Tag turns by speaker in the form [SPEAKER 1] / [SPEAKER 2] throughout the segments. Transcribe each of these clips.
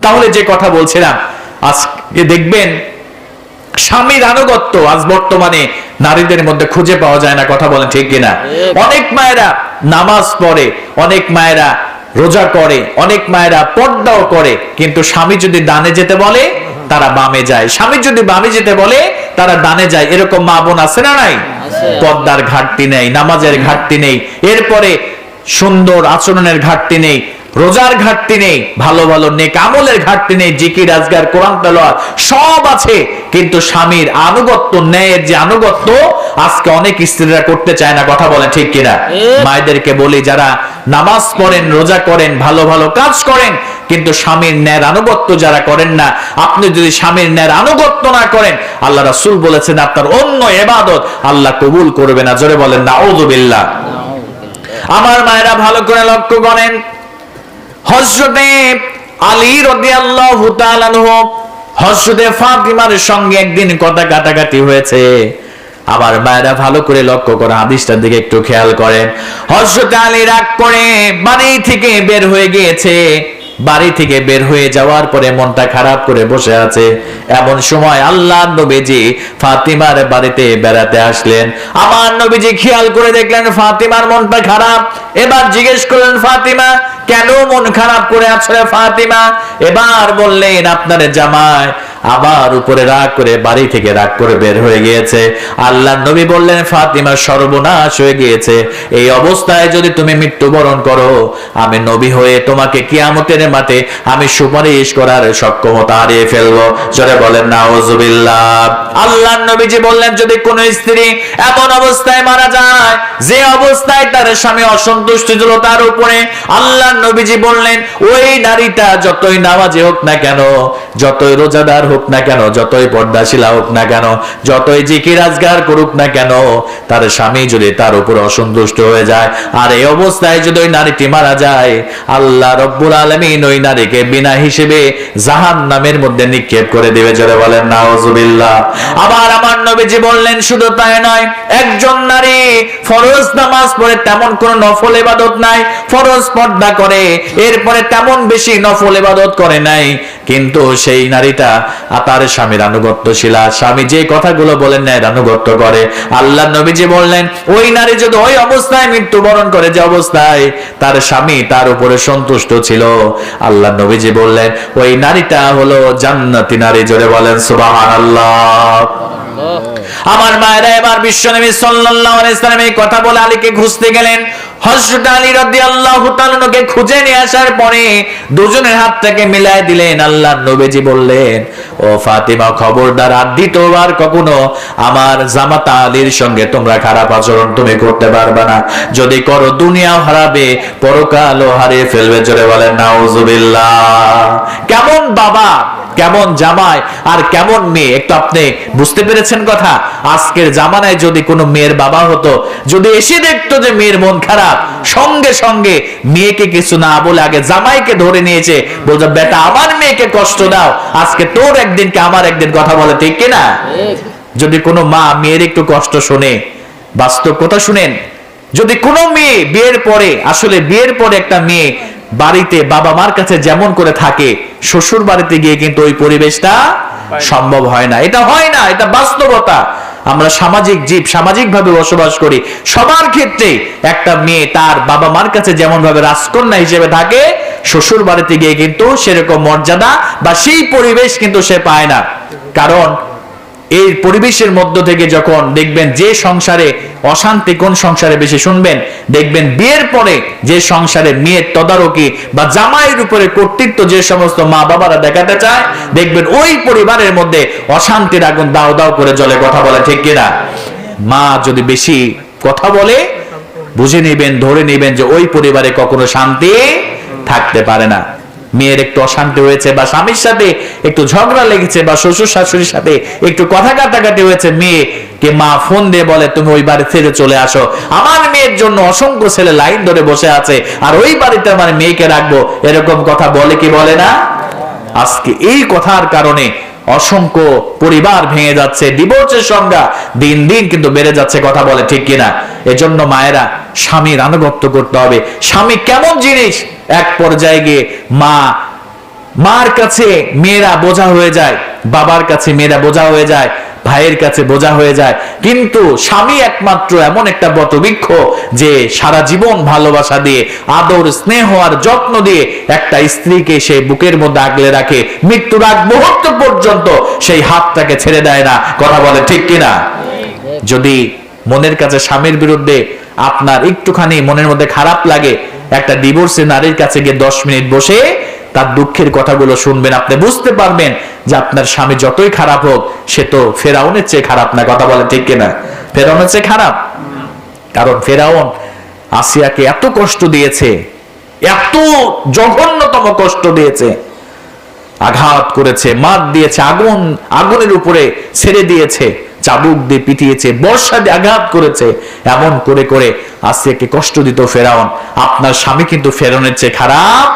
[SPEAKER 1] তাহলে যে কথা বলছিলাম আজকে দেখবেন স্বামীর আনুগত্য আজ বর্তমানে নারীদের মধ্যে খুঁজে পাওয়া যায় না কথা বলেন ঠিক কিনা? অনেক মায়েরা নামাজ পড়ে অনেক মায়েরা রোজা করে অনেক মায়েরা পর্দাও করে কিন্তু স্বামী যদি দানে যেতে বলে তারা বামে যায়। স্বামী যদি বামে যেতে বলে তারা ডানে যায়। এরকম মা বোন আছে না নাই? পর্দার ঘাটতি নেই নামাজের ঘাটতি নেই। এরপরে সুন্দর আচরণের ঘাটতি নেই। রোজার ঘাটতি নেই ভালো ভালো নেক আমলের ঘাটতি নেই জিকির আজগার কোরআন তেলাওয়াত সব আছে। কিন্তু স্বামীর আনুগত্য ন্যায়ের যে আনুগত্য আজকে অনেক স্ত্রীরা করতে চায় না কথা বলে ঠিক কিনা? মায়েদেরকে বলি যারা নামাজ পড়েন রোজা করেন ভালো ভালো কাজ করেন কিন্তু স্বামীর ন্যায়ের আনুগত্য যারা করেন না আপনি যদি স্বামীর ন্যায়ের আনুগত্য না করেন আল্লাহ রাসূল বলেছেন আপনার অন্য এবাদত আল্লাহ কবুল করবে না। জোরে বলেন না বিল্লাহ আমার মায়েরা ভালো করে লক্ষ্য করেন হজরতে আলী রাদিয়াল্লাহু আনহু হজরতে ফাতিমার সঙ্গে একদিন কথা কাটাকাটি হয়েছে। আবার বাইরা ভালো করে লক্ষ্য করে হাদিসটার দিকে একটু খেয়াল করেন হর্ষ আলী রাগ করে বাড়ি থেকে বের হয়ে গিয়েছে। বাড়ি থেকে বের হয়ে যাওয়ার পরে মনটা খারাপ করে বসে আছে। এমন সময় আল্লাহ নবীজি ফাতিমার বাড়িতে বেড়াতে আসলেন। আমার নবীজি খেয়াল করে দেখলেন ফাতিমার মনটা খারাপ। এবার জিজ্ঞেস করলেন, ফাতিমা, কেন মন খারাপ করে আছো ফাতিমা? এবার বললেন, আপনার জামাই আবার উপরে রাগ করে বাড়ি থেকে রাগ করে বের হয়ে গিয়েছে। আল্লাহ নবী বললেন, ফাতিমা সর্বনাশ হয়ে গিয়েছে। এই অবস্থায় যদি তুমি মৃত্যুবরণ করো, আমি নবী হয়ে তোমাকে কিয়ামতের মাঠে আমি সুপারিশ করার সক্ষমতা হারিয়ে ফেলব। জোরে বলেন, নাউজুবিল্লাহ। আল্লাহ নবীজি বললেন, যদি কোন স্ত্রী এমন অবস্থায় মারা যায়, যে অবস্থায় তার স্বামী অসন্তুষ্ট ছিল, তার উপরে আল্লাহ নবীজি বললেন, ওই নারীটা যতই নামাজে হোক না কেন, যতই রোজাদার হোক না কেন, যতই পর্দাশীলা হোক না কেন, যতই জিকির আজগার করুক না কেন, তার স্বামী যদি তার উপর অসন্তুষ্ট হয়ে যায়, আর এই অবস্থায় যদি ওই নারীটি মারা যায়, আল্লাহ রব্বুল আলমিন ওই নারীকে বিনা হিসেবে জাহান নামের মধ্যে নিক্ষেপ করে দিবে, জোরে বলেন, নাউজুবিল্লাহ। আবার আমার নবীজি বললেন, শুধু তাই নয়, একজন নারী ফরজ নামাজ পড়ে তেমন কোন নফল ইবাদত নাই, ফরজ পর্দা করে, এরপরে তেমন বেশি নফল ইবাদত করে নাই, কিন্তু সেই নারীটা তার স্বামীর আনুগত্যশীলা স্বামী যে কথাগুলো বলেন ন্যায় আনুগত্য করে। আল্লাহ নবীজি বললেন, ওই নারী যদি ওই অবস্থায় মৃত্যুবরণ করে, যে অবস্থায় তার স্বামী তার উপরে সন্তুষ্ট ছিল, আল্লাহ নবীজি বললেন, ওই নারীটা হলো জান্নাতি নারী। জোরে বলেন, সুবহানাল্লাহ। আমার মায়েরা এবার বিশ্ব নবী সাল্লাল্লাহু আলাইহি সাল্লাম এই কথা বলে আলীকে খুঁজতে গেলেন। হযরত আলী রাদিয়াল্লাহু তাআলাকে খুঁজে নিয়ে আসার পরে দুজনের হাত থেকে মিলায় দিলেন। আল্লাহ নবীজি বললেন, ও ফাতিমা, খবরদার, আর দ্বিতীয়বার কখনো আমার জামাতা আলীর সঙ্গে তোমরা খারাপ আচরণ তুমি করতে পারবে না। যদি করো, দুনিয়াও হারাবে, পরকালও হারিয়ে ফেলবে। জোরে বলেন, নাউজুবিল্লাহ। কেমন বাবা? কেমন জামাই আর কেমন মেয়ে? একটু আপনি বুঝতে পেরেছেন কথা? আজকের জামানায় যদি কোনো মেয়ের বাবা হতো যদি এসে দেখতো যে মেয়ের মন খারাপ সঙ্গে সঙ্গে মেয়েকে কিছু না বলে আগে জামাইকে ধরে নিয়েছে বলতো বেটা আমার মেয়েকে কষ্ট দাও। আজকে তোর একদিনকে আমার একদিন কথা বলে ঠিক কিনা যদি কোনো মা মেয়ের একটু কষ্ট শোনে বাস্তব কথা শুনেন যদি কোনো মেয়ে বিয়ের পরে আসলে বিয়ের পরে একটা মেয়ে বাড়িতে বাবা মার কাছে যেমন করে থাকে শ্বশুর বাড়িতে গিয়ে কিন্তু ওই পরিবেশটা সম্ভব হয় না। এটা হয় না এটা বাস্তবতা। আমরা সামাজিক জীব সামাজিক ভাবে বসবাস করি। সবার ক্ষেত্রে একটা মেয়ে তার বাবা মার কাছে যেমন ভাবে রাজকন্যা হিসেবে থাকে শ্বশুর বাড়িতে গিয়ে কিন্তু সেরকম মর্যাদা বা সেই পরিবেশ কিন্তু সে পায় না। কারণ এই পরিবেশের মধ্য থেকে যখন দেখবেন যে সংসারে অশান্তি কোন সংসারে বেশি শুনবেন, দেখবেন বিয়ের পরে যে সংসারে মেয়ের তদারকি বা জামাইয়ের উপরে কর্তৃত্ব যে সমস্ত মা বাবারা দেখাতে চায়, দেখবেন ওই পরিবারের মধ্যে অশান্তির আগুন দাও দাও করে জলে কথা বলে ঠিক কিনা? মা যদি বেশি কথা বলে, বুঝে নেবেন, ধরে নেবেন যে ওই পরিবারে কখনো শান্তি থাকতে পারে না। মেয়ের একটু অশান্তি হয়েছে, বা স্বামীর সাথে একটু ঝগড়া লেগেছে, বা শ্বশুর শাশুড়ির সাথে একটু কথা কাটাকাটি হয়েছে মেয়ে কে মা ফোন দিয়ে বলে, তুমি ওই বাড়ি ছেড়ে চলে আসো। আমার মেয়ের জন্য অসংখ্য ছেলে লাইন ধরে বসে আছে, আর ওই বাড়িতে আমার মেয়েকে রাখব। এরকম কথা বলে কি বলে না? আজকে এই কথার কারণে অসংখ্য পরিবার ভেঙে যাচ্ছে ডিভোর্সের সংখ্যা দিন দিন কিন্তু বেড়ে যাচ্ছে, কথা বলে ঠিক কিনা? এজন্য মায়েরা স্বামীর আনুগত্য করতে হবে। স্বামী কেমন জিনিস? এক পর্যায়ে গিয়ে মা, মার কাছে মেয়েরা বোঝা হয়ে যায়, বাবার কাছে মেয়েরা বোঝা হয়ে যায় ভাইয়ের কাছে বোঝা হয়ে যায়। কিন্তু স্বামী একমাত্র এমন একটা বটবৃক্ষ যে সারা জীবন ভালোবাসা দিয়ে, আদর, স্নেহ আর যত্ন দিয়ে একটা স্ত্রীকে সে বুকের মধ্যে আগলে রাখে। মৃত্যুর আগ মুহূর্ত পর্যন্ত সেই হাতটাকে ছেড়ে দেয় না। কথা বলে ঠিক কিনা? যদি মনের কাছে স্বামীর বিরুদ্ধে আপনার একটুখানি মনের মধ্যে খারাপ লাগে, একটা ডিভোর্সে নারীর কাছে গিয়ে দশ মিনিট বসে তার দুঃখের কথাগুলো শুনবেন, আপনি বুঝতে পারবেন যে আপনার স্বামী যতই খারাপ হোক, সে তো ফেরাউনের চেয়ে খারাপ না, কথা বলে ঠিক কিনা? ফেরাউনের চেয়ে খারাপ? কারণ ফেরাউন আসিয়াকে এত কষ্ট দিয়েছে, এত জঘন্যতম কষ্ট দিয়েছে, আঘাত করেছে, মার দিয়েছে, আগুন, আগুনের উপরে ছেড়ে দিয়েছে, চাবুক দিয়ে পিটিয়েছে, বর্ষা দিয়ে আঘাত করেছে, এমন করে করে আসিয়াকে কষ্ট দিত ফেরাউন। আপনার স্বামী কিন্তু ফেরাউনের চেয়ে খারাপ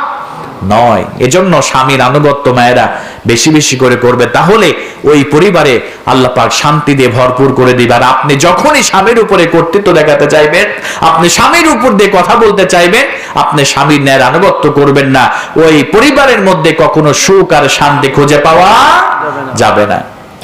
[SPEAKER 1] নয়। এজন্য স্বামীর আনুগত্য মায়েরা বেশি বেশি করে করবে। তাহলে ওই পরিবারে আল্লাহ পাক শান্তি দিয়ে ভরপুর করে দিবে। আর আপনি যখনই স্বামীর উপরে কর্তৃত্ব দেখাতে চাইবেন, আপনি স্বামীর উপর দিয়ে কথা বলতে চাইবেন, আপনি স্বামীর ন্যায়ের আনুগত্য করবেন না। ওই পরিবারের মধ্যে কখনো সুখ আর শান্তি খুঁজে পাওয়া যাবে না।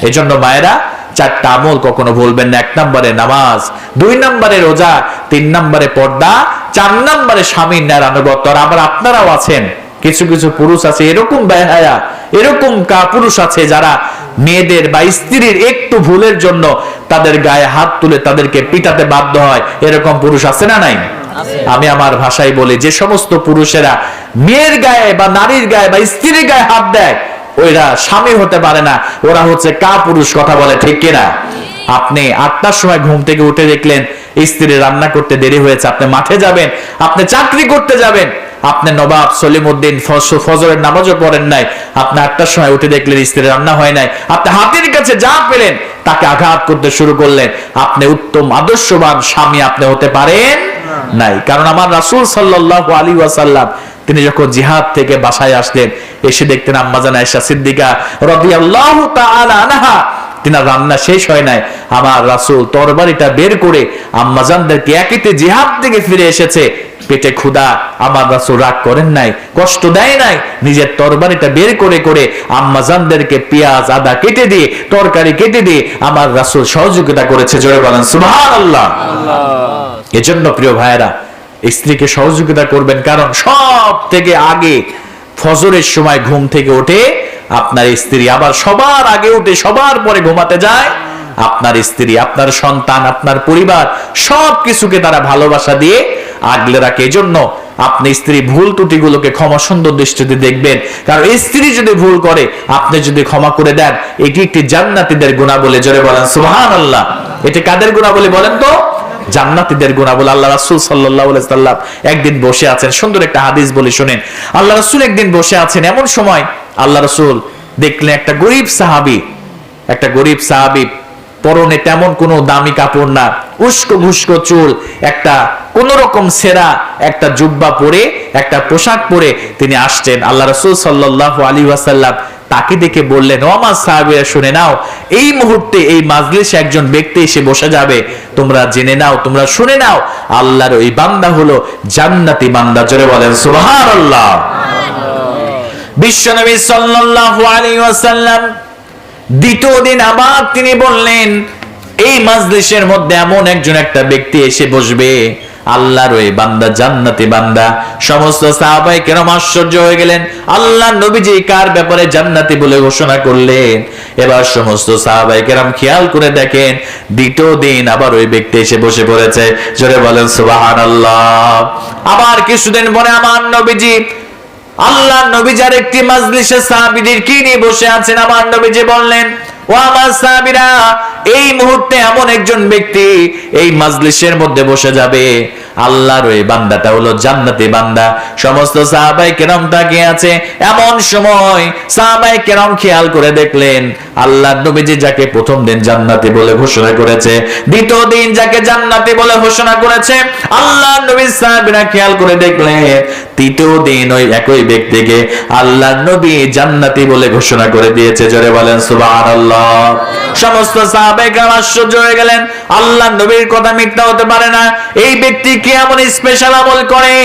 [SPEAKER 1] এজন্য মায়েরা চারটা আমল কখনো ভুলবেন না। এক নম্বরে নামাজ, দুই নম্বরে রোজা, তিন নম্বরে পর্দা, চার নম্বরে স্বামীর ন্যায় আনুগত্য। আর আবার আপনারাও আছেন কিছু কিছু পুরুষ আছে এরকম ব্যয়া এরকম কা পুরুষ আছে যারা মেয়েদের বা স্ত্রীর একটু ভুলের জন্য তাদের গায়ে হাত তুলে তাদেরকে পিটাতে বাধ্য হয়। এরকম পুরুষ আছে না নাই? আমি আমার ভাষায় বলি যে সমস্ত পুরুষেরা মেয়ের গায়ে বা নারীর গায়ে বা স্ত্রীর গায়ে হাত দেয় ওইরা স্বামী হতে পারে না। ওরা হচ্ছে কা পুরুষ কথা বলে ঠিক কিনা? আপনি আটটার সময় ঘুম থেকে উঠে দেখলেন স্ত্রী রান্না করতে দেরি হয়েছে আপনি মাঠে যাবেন আপনি চাকরি করতে যাবেন আপনি নবাব সলিমউদ্দিন ফজ- ফজরের নামাজও পড়েন নাই। আপনি আটটার সময় উঠে দেখলেন স্ত্রী রান্না হয় নাই। আপনি হাতের কাছে যা পেলেন, তাকে আঘাত করতে শুরু করলেন। আপনি উত্তম আদর্শবান স্বামী আপনি হতে পারেন নাই। কারণ আমার রাসূল সাল্লাল্লাহু আলী ওয়াসাল্লাম, তিনি যখন জিহাদ থেকে বাসায় আসলেন, এসে দেখতেন আম্মাজান আয়েশা সিদ্দিকা রাদিয়াল্লাহু তাআলা আনহা, তিনার রান্না শেষ হয় নাই। আমার রাসূল তরবারিটা বের করে আম্মাজানদেরকে একিতে জিহাদ থেকে ফিরে এসেছে। পেটে ক্ষুধা আমার রাসূল রাগ করেন নাই কষ্ট দেয় নাই নিজের তরবারিটা বের করে করে আম্মাজানদেরকে পেঁয়াজ আদা কেটে দিয়ে তরকারি কেটে দিয়ে আমার রাসূল সহযোগিতা করেছে। জোরে বলেন সুবহানাল্লাহ। এজন্য প্রিয় ভাইয়েরা স্ত্রীকে সহযোগিতা করবেন কারণ সব থেকে আগে ফজরের সময় ঘুম থেকে ওঠে আপনার স্ত্রী আবার সবার আগে উঠে সবার পরে ঘুমাতে যায়। আপনার স্ত্রী আপনার সন্তান আপনার পরিবার সব কিছুকে তারা ভালোবাসা দিয়ে আগলে রাখে। এজন্য আপনি স্ত্রী ভুল ত্রুটিগুলোকে ক্ষমা সুন্দর দৃষ্টিতে দেখবেন। কারণ স্ত্রী যদি ভুল করে, আপনি যদি ক্ষমা করে দেন, এটি একটি জান্নাতীদের গুণা বলে জোরে বলেন, সুবহানাল্লাহ। এটি কাদের গুণা বলে বলেন তো? জান্নাতীদের গুণা বলে আল্লাহ রাসূল একদিন বসে আছেন। সুন্দর একটা হাদিস বলি, শুনেন। আল্লাহ রাসূল একদিন বসে আছেন। এমন সময় আল্লাহ রাসূল দেখলেন একটা গরিব সাহাবী। একটা গরিব সাহাবী, পরনে তেমন কোনো দামি কাপড় না। উস্কো ঘুস্কো চুল, একটা কোন রকম সেরা, একটা জুব্বা পরে, একটা পোশাক পরে তিনি আসছেন। আল্লাহ রাসূল সাল্লাল্লাহু আলাইহি ওয়াসাল্লাম তাকে দেখে বললেন, ও আমার সাহাবীরা, শুনে নাও, এই মুহূর্তে এই মাজলিসে একজন ব্যক্তি এসে বসে যাবে। তোমরা জেনে নাও, তোমরা শুনে নাও, আল্লাহর ওই বান্দা হলো জান্নাতি বান্দা। জোরে বলেন, সুবহানাল্লাহ। বিশ্বনবী সাল্লাল্লাহু আলাইহি ওয়াসাল্লাম দ্বিতীয় দিন আবার তিনি বললেন এই মাজলিসের মধ্যে এমন একজন একটা ব্যক্তি এসে বসবে, আল্লাহর ওই বান্দা জান্নাতি বান্দা। সমস্ত সাহাবাই কেরম আশ্চর্য হয়ে গেলেন। আল্লাহ নবীজি কার ব্যাপারে জান্নাতি বলে ঘোষণা করলেন? এবার সমস্ত সাহাবাই কেরম খেয়াল করে দেখেন, দ্বিতীয় দিন আবার ওই ব্যক্তি এসে বসে পড়েছে। জোরে বলেন, সুবহানাল্লাহ। আবার কিছুদিন পরে আমার নবীজি আল্লাহ নবীজার একটি মাজলিসে সাহাবীদের কি নিয়ে বসে আছেন? আমার নবীজি বললেন এই মুহূর্তে এমন একজন ব্যক্তি এই মাজলিসের মধ্যে বসে যাবে। আল্লাহর ওই বান্দাটা হলো জান্নাতি বান্দা। সমস্ত সাহাবাই কেরম তাকিয়ে আছে। এমন সময় সাহাবাই কেরম খেয়াল করে দেখলেন আল্লাহ নবীজি যাকে প্রথম দিন জান্নাতি বলে ঘোষণা করেছে, দ্বিতীয় দিন যাকে জান্নাতি বলে ঘোষণা করেছে আল্লাহ নবী সাহাবীরা খেয়াল করে দেখলেন তৃতীয় দিন ওই একই ব্যক্তিকে আল্লাহ নবী জান্নাতি বলে ঘোষণা করে দিয়েছে। জোরে বলেন, সুবহানাল্লাহ। সমস্ত সাহাবাই কেরাম আশ্চর্য হয়ে গেলেন। আল্লাহ নবীর কথা মিথ্যা হতে পারে না এই ব্যক্তি কে এমন স্পেশাল আমল করে,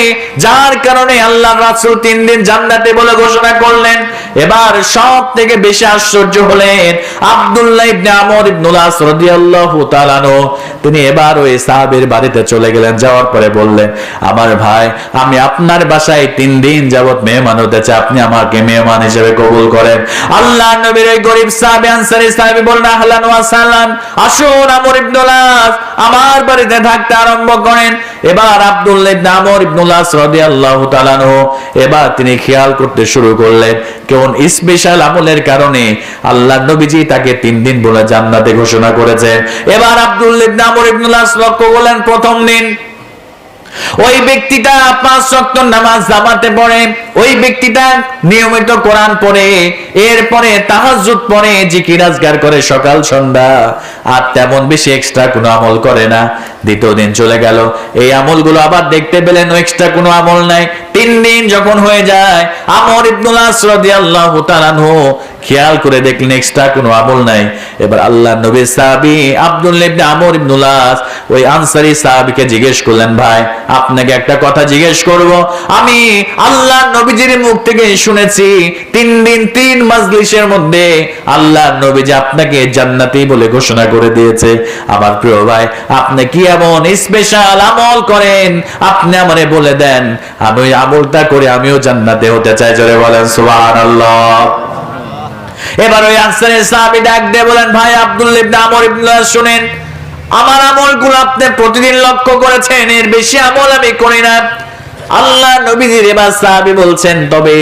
[SPEAKER 1] যার কারণে আল্লাহ রাসুল তিন দিন জান্নাতে বলে ঘোষণা করলেন এবার সব থেকে বেশি আশ্চর্য হলেন আব্দুল্লাহ ইবনে আমর ইবনুল আস রাদিয়াল্লাহু তাআলা। তিনি এবার ওই সাহাবীর বাড়িতে চলে গেলেন। যাওয়ার পরে বললেন, আমার ভাই, আমি আপনার বাসায় তিন দিন যাবত মেহমান হতে চাই। আপনি আমাকে মেহমান হিসেবে কবুল করেন। আল্লাহ নবীর ওই গরিব সাহাবী, আনসারী সাহাবী বললেন, আহলান ওয়া সালাম আসুন আমর ইবনুল আস আমার বাড়িতে থাকতে আরম্ভ করেন। এবার আব্দুল্লাহ ইবনে আমর ইবনুল আস রাদিয়াল্লাহু তাআলা এবার তিনি খেয়াল করতে শুরু করলেন কোন স্পেশাল আমলের কারণে আল্লাহ নবীজি তাকে তিন দিন বলে জান্নাতে ঘোষণা করেছেন। এবার আব্দুল্লাহ ইবনে আমর ইবনুল্লাহ লক্ষ্য করলেন প্রথম দিন। ওই ব্যক্তিটা পাঁচ ওয়াক্ত নামাজ জামাতে পড়ে, ওই ব্যক্তিটা নিয়মিত কোরআন পড়ে, এরপরে তাহাজ্জুদ পড়ে, জিকির আজগার করে সকাল সন্ধ্যা। আর তেমন বেশি এক্সট্রা কোনো আমল করে না। দ্বিতীয় দিন চলে গেল। এই আমলগুলো আবার দেখতে পেলেন এক্সট্রা কোনো আমল নাই। তিন দিন যখন হয়ে যায়, আমর ইবনুল রাদিয়াল্লাহু তাআলা খেয়াল করে দেখলেন এক্সট্রা কোনো আমল নাই। এবার আল্লাহ নবী সাহাবী আব্দুল্লাহ ইবনে আমর ইবনুল আস ওই আনসারী সাহাবীকে জিজ্ঞেস করলেন, ভাই, আপনাকে একটা কথা জিজ্ঞেস করব। আমি আল্লাহ নবীজির মুখ থেকে শুনেছি, তিন দিন তিন মাজলিসের মধ্যে আল্লাহ নবীজি আপনাকে জান্নাতি বলে ঘোষণা করে দিয়েছে। আমার প্রিয় ভাই, আপনি কি এমন স্পেশাল আমল করেন? আপনি আমারে বলে দেন, আমি আমলটা করে আমিও জান্নাতে হতে চাই। জোরে বলেন, সুবহানাল্লাহ। এবার ওই আনসারের সাহাবী ডাক দিয়ে বলেন, ভাই আব্দুল্লাহ ইবনে আমর ইবনে শুনেন। আমার আমলগুলো আপনি প্রতিদিন লক্ষ্য করেছেন, এর বেশি আমল আমি করি না। আল্লাহ নবীজির এবার সাহাবি বলছেন, তবে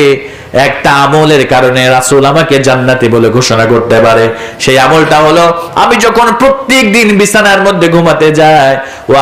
[SPEAKER 1] একটা আমলের কারণে রাসূল আমাকে জান্নাতি বলে ঘোষণা করতে পারে। সেই আমলটা হলো, আমি যখন প্রত্যেক দিন বিছানার মধ্যে ঘুমাতে যাই, ও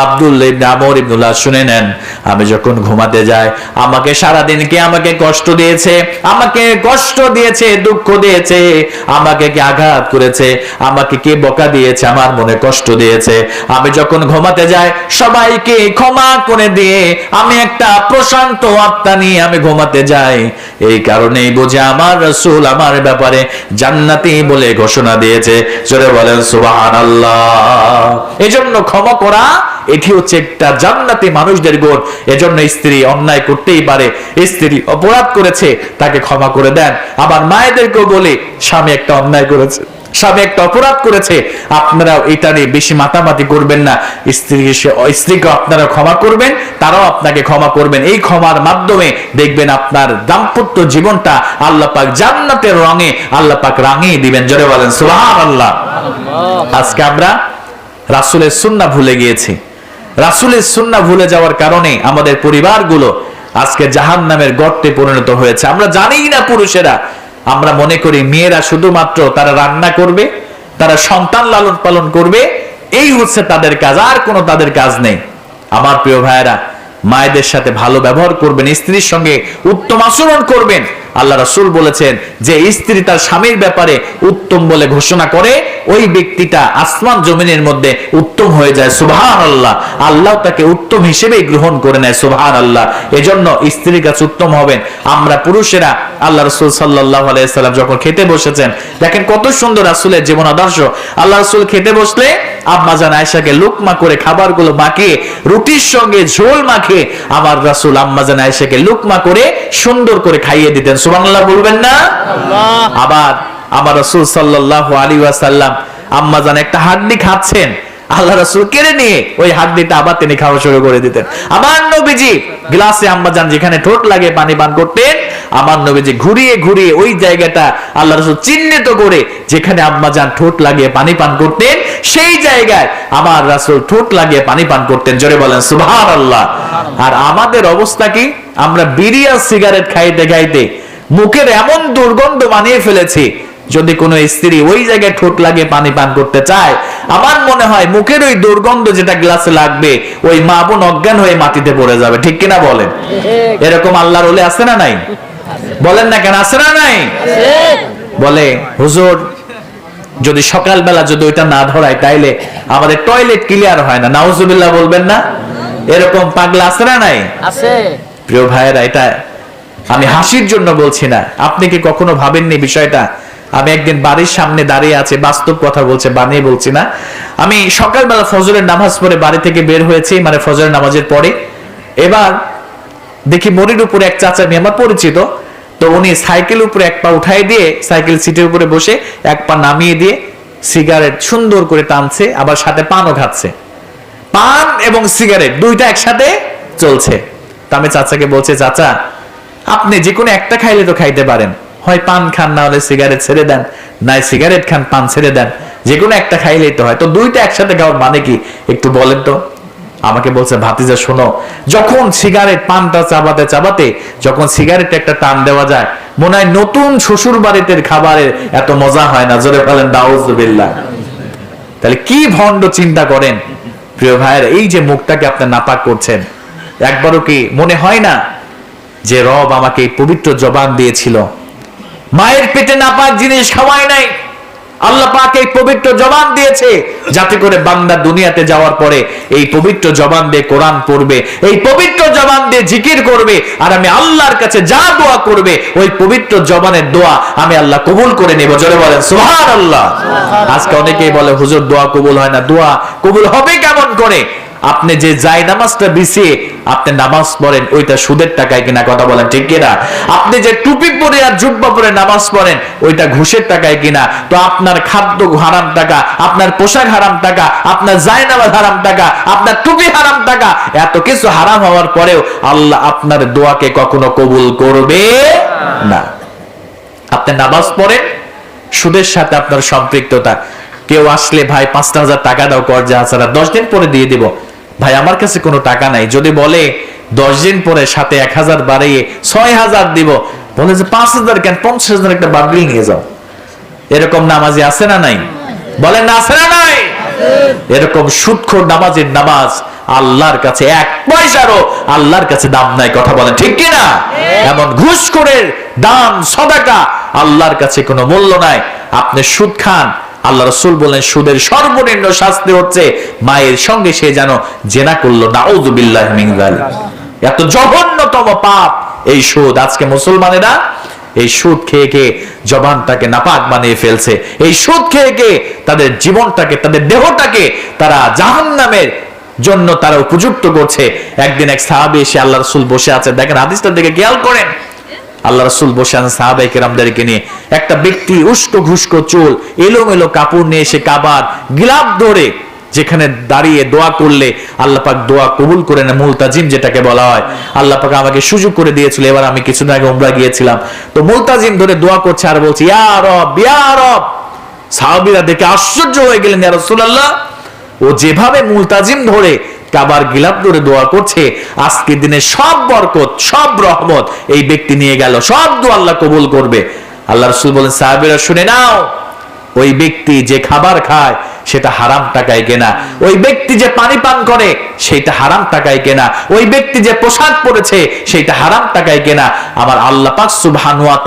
[SPEAKER 1] ইবনে আমর ইবনুল্লাহ শুনে নেন, আমি যখন ঘুমাতে যাই, আমাকে সারা দিন কে আমাকে কষ্ট দিয়েছে? আমাকে কষ্ট দিয়েছে, দুঃখ দিয়েছে, আমাকে কে আঘাত করেছে? আমাকে কে বকা দিয়েছে? আমার মনে কষ্ট দিয়েছে। আমি যখন ঘুমাতে যাই, সবাইকে ক্ষমা করে দিয়ে আমি একটা প্রশান্ত আত্মা নিয়ে আমি ঘুমাতে যাই। এই কারণেই বোঝে আমার রসুল আমার ব্যাপারে জান্নাতি বলে ঘোষণা দিয়েছে। জোরে বলেন, সুবহানাল্লাহ। এজন্য ক্ষমা করা, এটি হচ্ছে একটা জান্নাতি মানুষদের গুণ। এজন্য স্ত্রী অন্যায় করতেই পারে, স্ত্রী অপরাধ করেছে, তাকে ক্ষমা করে দেন। আবার মায়েদেরকেও বলে, স্বামী একটা অন্যায় করেছে। স্বামী একটা অপরাধ করেছে আপনারা এটা নিয়ে বেশি মাতামাতি করবেন না। স্ত্রী স্ত্রীকে আপনারা ক্ষমা করবেন তারাও আপনাকে ক্ষমা করবেন। এই ক্ষমার মাধ্যমে দেখবেন আপনার দাম্পত্য জীবনটা আল্লাহ পাক জান্নাতের রঙে আল্লাহ পাক রাঙিয়ে দিবেন। জোরে বলেন সুবহানাল্লাহ। আজকে আমরা রাসূলের সুন্নাহ ভুলে গিয়েছি। রাসূলের সুন্নাহ ভুলে যাওয়ার কারণে আমাদের পরিবারগুলো আজকে জাহান্নামের গর্তে পরিণত হয়েছে। আমরা জানি না পুরুষেরা আমরা মনে করি মেয়েরা শুধুমাত্র তারা রান্না করবে, তারা সন্তান লালন পালন করবে, এই হচ্ছে তাদের কাজ, আর কোনো তাদের কাজ নেই। আমার প্রিয় ভাইয়েরা, মায়েদের সাথে ভালো ব্যবহার করবেন, স্ত্রীর সঙ্গে উত্তম আচরণ করবেন। আল্লাহ রাসুল বলেছেন যে স্ত্রী তার স্বামীর ব্যাপারে উত্তম বলে ঘোষণা করে ওই ব্যক্তিটা আসমান জমিনের মধ্যে উত্তম হয়ে যায় সুবহান আল্লাহ আল্লাহ তাকে উত্তম হিসেবে গ্রহণ করে নেয় সুবহান আল্লাহ এজন্য স্ত্রীর কাছে উত্তম হবেন। আমরা পুরুষেরা আল্লাহ রসুল সাল্লাহ আলাইসাল্লাম যখন খেতে বসেছেন দেখেন কত সুন্দর রাসূলের জীবন আদর্শ। আল্লাহ রসুল খেতে বসলে আম্মা জান আয়েশাকে লুকমা করে খাবারগুলো মাখিয়ে রুটির সঙ্গে ঝোল মাখিয়ে আমার রাসূল আম্মা জান আয়েশাকে লুকমা করে সুন্দর করে খাইয়ে দিতেন। সুবহানাল্লাহ বলবেন না? আবার আমার রাসূল সাল্লাল্লাহু আলাইহি ওয়াসাল্লাম আম্মা জান একটা হাড্ডি খাচ্ছেন। আল্লাহ রাসূল কেড়ে নিয়ে ওই হাড্ডিটা আবার তিনি খাওয়া শুরু করে দিতেন। আমার নবীজি গ্লাসে আম্মা জান যেখানে ঠোঁট লাগে পানি পান করতেন, আমার নবীজি ঘুরিয়ে ঘুরিয়ে ওই জায়গাটা আল্লাহ রাসূল চিহ্নিত করে যেখানে আম্মা জান ঠোঁট লাগিয়ে পানি পান করতেন, সেই জায়গায় আমার রাসূল ঠোঁট লাগিয়ে পানি পান করতেন। জোরে বলেন সুভার আল্লাহ আর আমাদের অবস্থা কি? আমরা বিড়ি আর সিগারেট খাইতে খাইতে মুখের এমন দুর্গন্ধ বানিয়ে ফেলেছি যদি কোনো স্ত্রী ওই জায়গায় ঠোঁট লাগিয়ে পানি পান করতে চায় আমার মনে হয় মুখের ওই দুর্গন্ধ যেটা গ্লাসে লাগবে ওই মা বোন অজ্ঞান হয়ে মাটিতে পড়ে যাবে। ঠিক কিনা বলেন? এরকম আল্লাহর ওলে আছে না নাই? বলেন না কেন আছে না নাই? বলে হুজুর যদি সকালবেলা যদি ওইটা না ধরায় তাইলে আমাদের টয়লেট ক্লিয়ার হয় না। নাউজুবিল্লাহ বলবেন না? এরকম পাগলা আছে না নাই?
[SPEAKER 2] আছে।
[SPEAKER 1] প্রিয় ভাইয়েরা এটা আমি হাসির জন্য বলছি না। আপনি কি কখনো ভাবেননি বিষয়টা? আমি একদিন বাড়ির সামনে দাঁড়িয়ে আছে, বাস্তব কথা বলছে, বানিয়ে বলছি না। আমি সকালবেলা ফজরের নামাজ পরে বাড়ি থেকে বের হয়েছি মানে ফজরের নামাজের পরে। এবার দেখি মরির উপরে এক চাচা মেয়ে, আমার পরিচিত, তো উনি সাইকেল উপরে এক পা উঠাই দিয়ে, সাইকেল সিটের উপরে বসে এক পা নামিয়ে দিয়ে সিগারেট সুন্দর করে টানছে, আবার সাথে পানও খাচ্ছে। পান এবং সিগারেট দুইটা একসাথে চলছে। তা আমি চাচাকে বলছে, চাচা, আপনি যে কোনো একটা খাইলে তো খাইতে পারেন। হয় পান খান, না হলে সিগারেট ছেড়ে দেন। নাই সিগারেট খান, পান ছেড়ে দেন। যে কোনো একটা খাইলেই তো হয়। তো দুইটা একসাথে খাওয়ার মানে কি? একটু বলেন তো। আমাকে বলছে, ভাতিজা, শোনো, যখন সিগারেট পানটা চাবাতে চাবাতে, যখন সিগারেট একটা টান দেওয়া যায়, মনে হয় নতুন শ্বশুর বাড়িতে খাবারের এত মজা হয় না? জোরে বলেন দাউজবিল্লাহ তাহলে কি ভণ্ড চিন্তা করেন? প্রিয় ভাইয়ের, এই যে মুখটাকে আপনি নাপাক করছেন, একবারও কি মনে হয় না যে রব আমাকে পবিত্র জবান দিয়েছিল? মায়ের পেটে নাপাক জিনিস খাওয়ায় নাই। আল্লাহ পাক এই পবিত্র জবান দিয়েছে। যাতে করে বান্দা দুনিয়াতে যাওয়ার পরে এই পবিত্র জবান দিয়ে কোরআন পড়বে, এই পবিত্র জবান দিয়ে জিকির করবে, আর আমি আল্লাহর কাছে যা দোয়া করবে, ওই পবিত্র জবানের দোয়া আমি আল্লাহ কবুল করে নেব। জোরে বলেন সুহান আল্লাহ আজকে অনেকেই বলে, হুজুর, দোয়া কবুল হয় না। দোয়া কবুল হবে কেমন করে? আপনি যে যাই নামাজটা বিছিয়ে আপনি নামাজ পড়েন, ওইটা সুদের টাকায় কিনা কথা বলেন, ঠিক কিনা? আপনি যে টুপি পরে আর জুব্বা পরে নামাজ পড়েন, ওইটা ঘুষের টাকায় কিনা? তো আপনার খাদ্য হারাম টাকা, আপনার পোশাক হারাম টাকা, আপনার জায়নামাজ হারাম টাকা, আপনার টুপি হারাম টাকা, এত কিছু হারাম হওয়ার পরেও আল্লাহ আপনার দোয়াকে কখনো কবুল করবে না। আপনি নামাজ পড়েন, সুদের সাথে আপনার সম্পৃক্ততা। কেউ আসলে, ভাই, পাঁচটা হাজার টাকা দাও কর্জা আসারা দশ দিন পরে দিয়ে দিব। ভাই আমার কাছে কোনো টাকা নাই। যদি বলে দশ দিন পরে সাথে এক হাজার বাড়িয়ে ছয় হাজার দিব বলে যে পাঁচ হাজার কেন? পঞ্চাশ হাজার একটা বাবলি নিয়ে যাও। এরকম নামাজি আছে না নাই? বলেন না আছে না নাই? এরকম সুদখোর নামাজের নামাজ আল্লাহর কাছে এক পয়সারও আল্লাহর কাছে দাম নাই কথা বলেন ঠিক কিনা? এমন ঘুষখোরের দাম সদাকা আল্লাহর কাছে কোনো মূল্য নাই। আপনি সুদ খান আল্লাহ রসুল বললেন, সুদের সর্বনিম্ন শাস্তি হচ্ছে মায়ের সঙ্গে সে যেন জেনা করল। নাউজুবিল্লাহ এত জঘন্যতম পাপ, এই সুদ। আজকে মুসলমানেরা এই সুদ খেয়ে খেয়ে জবানটাকে নাপাক বানিয়ে ফেলছে। এই সুদ খেয়ে খেয়ে তাদের জীবনটাকে, তাদের দেহটাকে তারা জাহান নামের জন্য তারা উপযুক্ত করছে। একদিন এক সাহাবি এসে আল্লাহ রসুল বসে আছে। দেখেন হাদিসটার দিকে খেয়াল করেন। আল্লাহ রসুল বসে আছেন নিয়ে। একটা ব্যক্তি উস্কো ঘুস্কো চুল, এলোমেলো কাপড় নিয়ে এসে কাবার গিলাপ ধরে যেখানে দাঁড়িয়ে দোয়া করলে আল্লাহ পাক দোয়া কবুল করে না মুলতাজিম যেটাকে বলা হয়। আল্লাহ পাক আমাকে সুযোগ করে দিয়েছিল, এবার আমি কিছুদিন আগে উমরা গিয়েছিলাম। তো মুলতাজিম ধরে দোয়া করছে আর বলছে, ইয়া রব, ইয়া দেখে আশ্চর্য হয়ে গেলেন, ইয়া রাসূলুল্লাহ! ও যেভাবে মুলতাজিম ধরে কাবার গিলাপ ধরে দোয়া করছে। আজকের দিনে সব বরকত, সব রহমত এই ব্যক্তি নিয়ে গেল। সব দোয়া আল্লাহ কবুল করবে। আল্লাহ রসুল বলেন, সাহাবেরা শুনে নাও, ওই ব্যক্তি যে খাবার খায়, সেটা হারাম টাকায় কেনা। ওই ব্যক্তি যে পানি পান করে সেটা হারাম টাকায় কেনা। ওই ব্যক্তি যে পোশাক পরেছে সেটা হারাম টাকায় কেনা। আমার আল্লাহ পাক সুবহানাহু ওয়া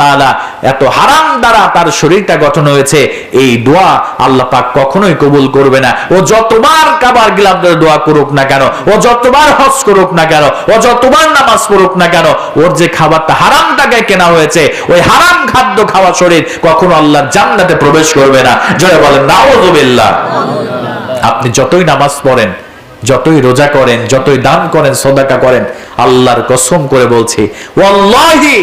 [SPEAKER 1] এত হারাম দ্বারা তার শরীরটা গঠন হয়েছে, এই দোয়া আল্লাহ পাক কখনোই কবুল করবে না। ও যতবার কাবার ধরে দোয়া করুক না কেন, ও যতবার হজ করুক না কেন, ও যতবার নামাজ পড়ুক না কেন, ওর যে খাবারটা হারাম টাকায় কেনা হয়েছে, ওই হারাম খাদ্য খাওয়া শরীর কখনো আল্লাহর জান্নাতে প্রবেশ করবে না। জয় বলেন নাউযুবিল্লাহ আপনি যতই নামাজ পড়েন, যতই রোজা করেন, যতই দান করেন, সদাকা করেন, আল্লাহর কসম করে বলছি, ওয়াল্লাহি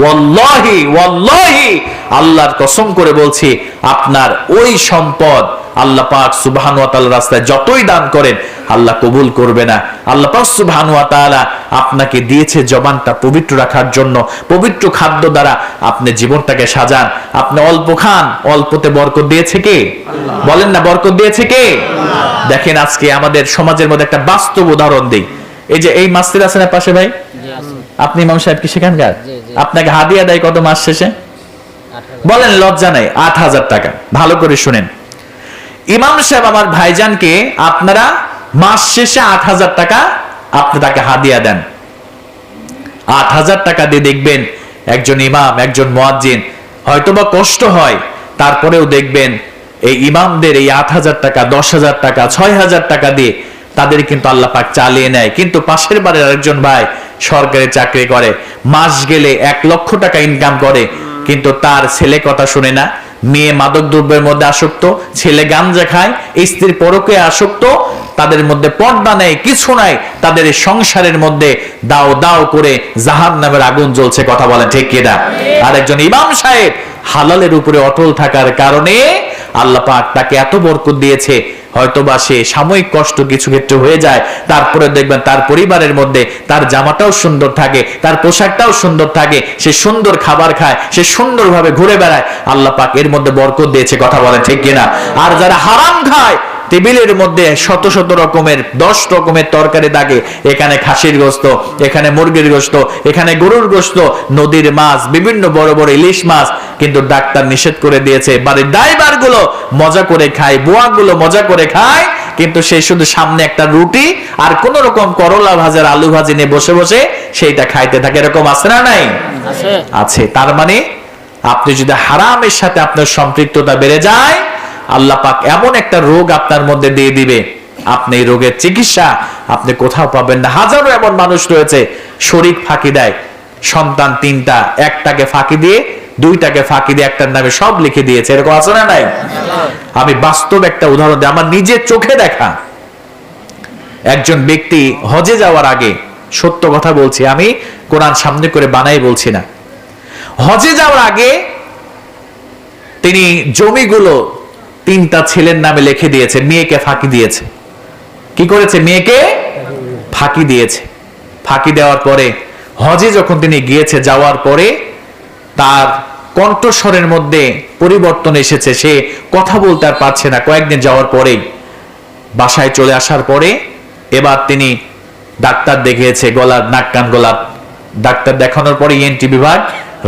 [SPEAKER 1] ওয়াল্লাহি ওয়াল্লাহি। আল্লাহর কসম করে বলছি আপনার ওই সম্পদ আল্লাহ পাক সুবহান ওয়া তাআলার রাস্তায় যতই দান করেন আল্লাহ কবুল করবে না। আল্লাহ পাক সুবহান ওয়া তাআলা আপনাকে দিয়েছে জবানটা পবিত্র রাখার জন্য। পবিত্র খাদ্য দ্বারা আপনি জীবনটাকে সাজান। আপনি অল্প খান অল্পতে বরকত দিয়েছে কে? বলেন না বরকত দিয়েছে কে? দেখেন আজকে আমাদের সমাজের মধ্যে একটা বাস্তব উদাহরণ দেই। এই যে এই মাস্তির আছেন পাশে ভাই? আপনি ইমাম সাহেব কি সেখানকার? আপনাকে হাদিয়া দেয় কত মাস শেষে? বলেন লজ্জা নাই আট হাজার টাকা। ভালো করে শুনেন। ইমাম সাহেব আমার ভাইজানকে আপনারা মাস শেষে আট হাজার টাকা আপনি তাকে হাদিয়া দেন। আট হাজার টাকা দিয়ে দেখবেন একজন ইমাম একজন মোয়াজ্জিন হয়তোবা কষ্ট হয় তারপরেও দেখবেন এই ইমামদের এই আট হাজার টাকা দশ হাজার টাকা ছয় হাজার টাকা দিয়ে তাদের কিন্তু আল্লাহ পাক চালিয়ে নেয়। কিন্তু পাশের বাড়ির আরেকজন ভাই সরকারি চাকরি করে মাস গেলে এক লক্ষ টাকা ইনকাম করে। কিন্তু তার ছেলে কথা শুনে না মেয়ে মাদক দ্রব্যের মধ্যে আসক্ত ছেলে গাঞ্জা খায় স্ত্রীর পরকে আসক্ত তাদের মধ্যে পর্দা নেই কিছু নাই তাদের সংসারের মধ্যে দাও দাও করে জাহান নামের আগুন জ্বলছে কথা বলেন ঠিক কিনা? আরেকজন ইমাম সাহেব হালালের উপরে অটল থাকার কারণে আল্লাহ পাক তাকে এত বরকত দিয়েছে হয়তোবা সে সাময়িক কষ্ট কিছু ক্ষেত্রে হয়ে যায়, তারপরে দেখবেন তার পরিবারের মধ্যে তার জামাটাও সুন্দর থাকে, তার পোশাকটাও সুন্দর থাকে, সে সুন্দর খাবার খায়, সে সুন্দরভাবে ঘুরে বেড়ায়, আল্লাহ পাক এর মধ্যে বরকত দিয়েছে, কথা বলেন ঠিক কিনা? আর যারা হারাম খায় টেবিলের মধ্যে শত শত রকমের দশ রকমের তরকারি থাকে এখানে খাসির গোস্ত এখানে মুরগির গোস্ত এখানে গরুর গোস্ত নদীর মাছ বিভিন্ন বড় বড় ইলিশ মাছ। কিন্তু ডাক্তার নিষেধ করে দিয়েছে বাড়ির ড্রাইভারগুলো মজা করে খায় বুয়া গুলো মজা করে খায় কিন্তু সে শুধু সামনে একটা রুটি আর কোন রকম করলা ভাজার আলু ভাজি নিয়ে বসে বসে সেইটা খাইতে থাকে। এরকম আছে না নাই?
[SPEAKER 2] আছে।
[SPEAKER 1] আছে। তার মানে আপনি যদি হারামের সাথে আপনার সম্পৃক্ততা বেড়ে যায় আল্লাহ পাক এমন একটা রোগ আপনার মধ্যে দিয়ে দিবে। আপনি রোগের চিকিৎসা আপনি কোথাও পাবেন না। হাজারো এমন মানুষ রয়েছে, শরীর ফাঁকি দেয়। সন্তান তিনটা, একটাকে ফাঁকি দিয়ে, দুইটাকে ফাঁকি দিয়ে, একটার নামে সব লিখে দিয়েছে। এরকম আছে না নাই? আমি বাস্তব একটা উদাহরণ দিই। আমার নিজের চোখে দেখা। একজন ব্যক্তি হজে যাওয়ার আগে সত্য কথা বলছি, আমি কোরআন সামনে করে বানাই বলছি না। হজে যাওয়ার আগে তিনি জমিগুলো তিনটা ছেলের নামে লিখে দিয়েছে, মেয়েকে ফাঁকি দিয়েছে। কি করেছে? মেয়েকে ফাঁকি দিয়েছে। ফাঁকি দেওয়ার পরে, হজে যখন তিনি গিয়েছে, যাওয়ার পরে তার কণ্ঠস্বরের মধ্যে পরিবর্তন এসেছে। সে কথা বলতে আর পারছে না। কয়েকদিন যাওয়ার পরেই বাসায় চলে আসার পরে এবার তিনি ডাক্তার দেখিয়েছে, গলার নাক কান গলার ডাক্তার দেখানোর পরে ইএনটি বিভাগ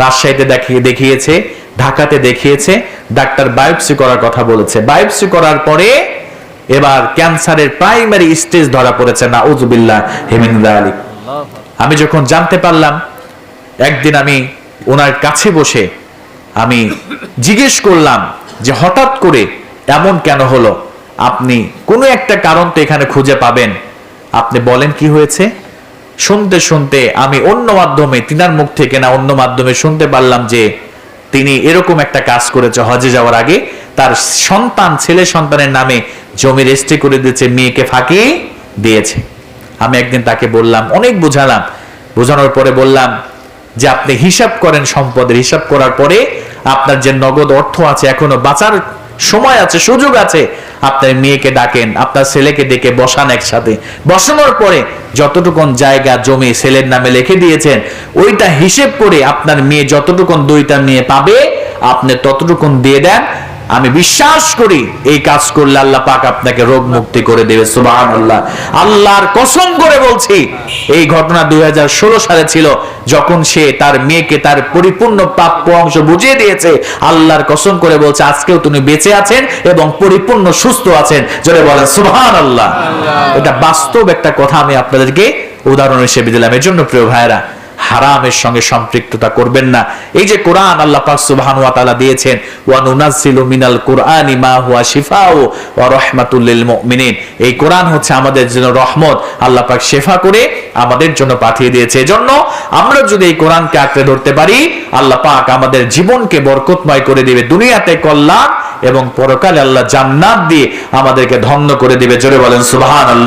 [SPEAKER 1] রাজশাহীতে দেখিয়ে দেখিয়েছে ঢাকাতে দেখিয়েছে, ডাক্তার বায়োপসি করার কথা বলেছে। বায়োপসি করার পরে এবার ক্যান্সারের প্রাইমারি স্টেজ ধরা পড়েছে না উজুবিল্লাহ হেমিন্দা আলী আমি যখন জানতে পারলাম, একদিন আমি ওনার কাছে বসে আমি জিজ্ঞেস করলাম যে হঠাৎ করে এমন কেন হলো? আপনি কোনো একটা কারণ তো এখানে খুঁজে পাবেন। আপনি বলেন কি হয়েছে? শুনতে শুনতে আমি অন্য মাধ্যমে, তিনার মুখ থেকে না, অন্য মাধ্যমে শুনতে পারলাম যে তিনি এরকম একটা কাজ করেছে হজে যাওয়ার আগে। তার সন্তান, ছেলে সন্তানের নামে জমি রেজিস্ট্রি করে দিয়েছে, মেয়েকে ফাঁকি দিয়েছে। আমি একদিন তাকে বললাম, অনেক বোঝালাম। বোঝানোর পরে বললাম যে, আপনি হিসাব করেন সম্পদের। হিসাব করার পরে আপনার যে নগদ অর্থ আছে এখনও বাঁচার সময় আছে, সুযোগ আছে। আপনার মেয়েকে ডাকেন, আপনার ছেলেকে ডেকে বসান একসাথে। বসানোর পরে যতটুকুন জায়গা, জমি ছেলের নামে লিখে দিয়েছেন, ওইটা হিসেব করে আপনার মেয়ে যতটুকুন দুইটা মেয়ে পাবে, আপনি ততটুকুন দিয়ে দেন। আমি বিশ্বাস করি এই কাজ করলে আল্লাহ পাক আপনাকে রোগ মুক্তি করে দেবে সুবাহান আল্লাহ আল্লাহর কসম করে বলছি এই ঘটনা দুই হাজার ষোলো সালে ছিল যখন সে তার মেয়েকে তার পরিপূর্ণ প্রাপ্য অংশ বুঝিয়ে দিয়েছে আল্লাহর কসম করে বলছে আজকেও তুমি বেঁচে আছেন এবং পরিপূর্ণ সুস্থ আছেন। যদি বলেন সুবহান আল্লাহ এটা বাস্তব একটা কথা আমি আপনাদেরকে উদাহরণ হিসেবে দিলাম। এর জন্য প্রিয় ভাইরা হারামের সঙ্গে সম্পৃক্ততা করবেন না। এই যে কোরআন আল্লাহ পাক সুবহানাহু ওয়া তাআলা দিয়েছেন, ওয়া নুনাজ্জিলু মিনাল কুরআনি মা হুয়া শিফাউ ওয়া রাহমাতুল লিল মুমিনিন। এই কোরআন হচ্ছে আমাদের জন্য রহমত। আল্লাহ পাক শেফা করে আমাদের জন্য পাঠিয়ে দিয়েছে। এজন্য আমরা যদি এই কোরআনকে আঁকড়ে ধরতে পারি, আল্লাহ পাক আমাদের জীবনকে বরকতময় করে দিবে, দুনিয়াতে কল্যাণ এবং পরকালে আল্লাহ জান্নাত দিয়ে আমাদেরকে ধন্য করে দিবে। জোরে বলেন, সুবহানাল্লাহ